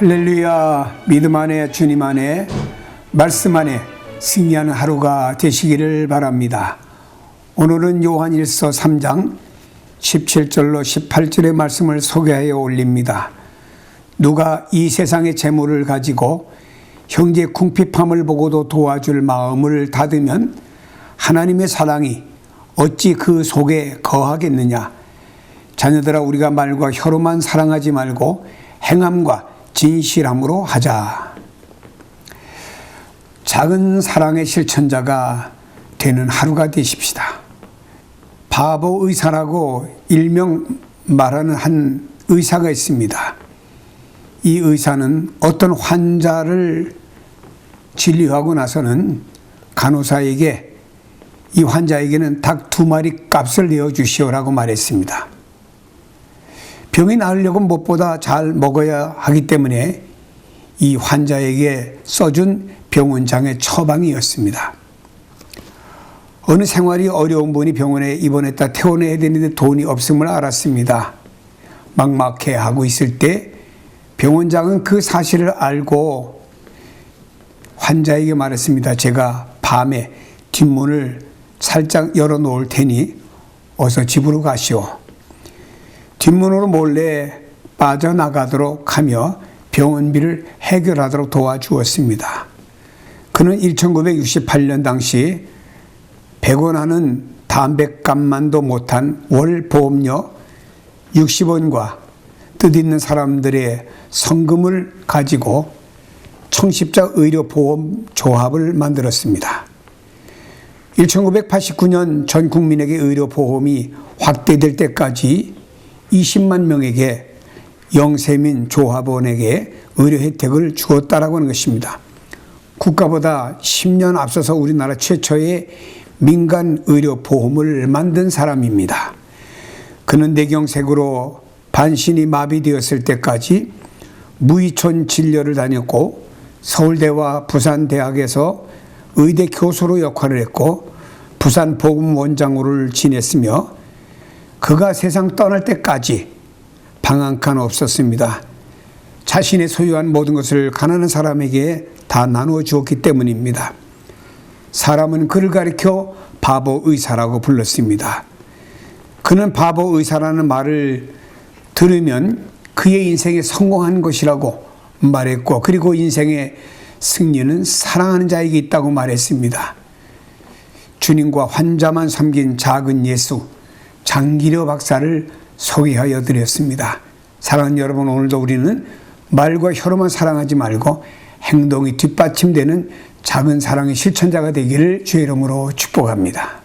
할렐루야 믿음 안에 주님 안에 말씀 안에 승리하는 하루가 되시기를 바랍니다. 오늘은 요한일서 3장 17절로 18절의 말씀을 소개하여 올립니다. 누가 이 세상의 재물을 가지고 형제 궁핍함을 보고도 도와줄 마음을 닫으면 하나님의 사랑이 어찌 그 속에 거하겠느냐? 자녀들아 우리가 말과 혀로만 사랑하지 말고 행함과 진실함으로 하자. 작은 사랑의 실천자가 되는 하루가 되십시다. 바보 의사라고 일명 말하는 한 의사가 있습니다. 이 의사는 어떤 환자를 진료하고 나서는 간호사에게 이 환자에게는 닭 두 마리 값을 내어 주시오라고 말했습니다. 병이 나으려고 무엇보다 잘 먹어야 하기 때문에 이 환자에게 써준 병원장의 처방이었습니다. 어느 생활이 어려운 분이 병원에 입원했다 퇴원해야 되는데 돈이 없음을 알았습니다. 막막해 하고 있을 때 병원장은 그 사실을 알고 환자에게 말했습니다. 제가 밤에 뒷문을 살짝 열어 놓을 테니 어서 집으로 가시오. 뒷문으로 몰래 빠져나가도록 하며 병원비를 해결하도록 도와주었습니다. 그는 1968년 당시 100원 하는 담배값만도 못한 월 보험료 60원과 뜻있는 사람들의 성금을 가지고 청십자 의료보험 조합을 만들었습니다. 1989년 전 국민에게 의료보험이 확대될 때까지 20만 명에게 영세민 조합원에게 의료 혜택을 주었다라고 하는 것입니다. 국가보다 10년 앞서서 우리나라 최초의 민간 의료 보험을 만든 사람입니다. 그는 뇌경색으로 반신이 마비되었을 때까지 무의촌 진료를 다녔고 서울대와 부산대학에서 의대 교수로 역할을 했고 부산 보건원장으로를 지냈으며 그가 세상 떠날 때까지 방 한 칸 없었습니다. 자신의 소유한 모든 것을 가난한 사람에게 다 나누어 주었기 때문입니다. 사람은 그를 가리켜 바보 의사라고 불렀습니다. 그는 바보 의사라는 말을 들으면 그의 인생에 성공한 것이라고 말했고, 그리고 인생의 승리는 사랑하는 자에게 있다고 말했습니다. 주님과 환자만 섬긴 작은 예수, 장기려 박사를 소개하여 드렸습니다. 사랑하는 여러분, 오늘도 우리는 말과 혀로만 사랑하지 말고 행동이 뒷받침되는 작은 사랑의 실천자가 되기를 주의 이름으로 축복합니다.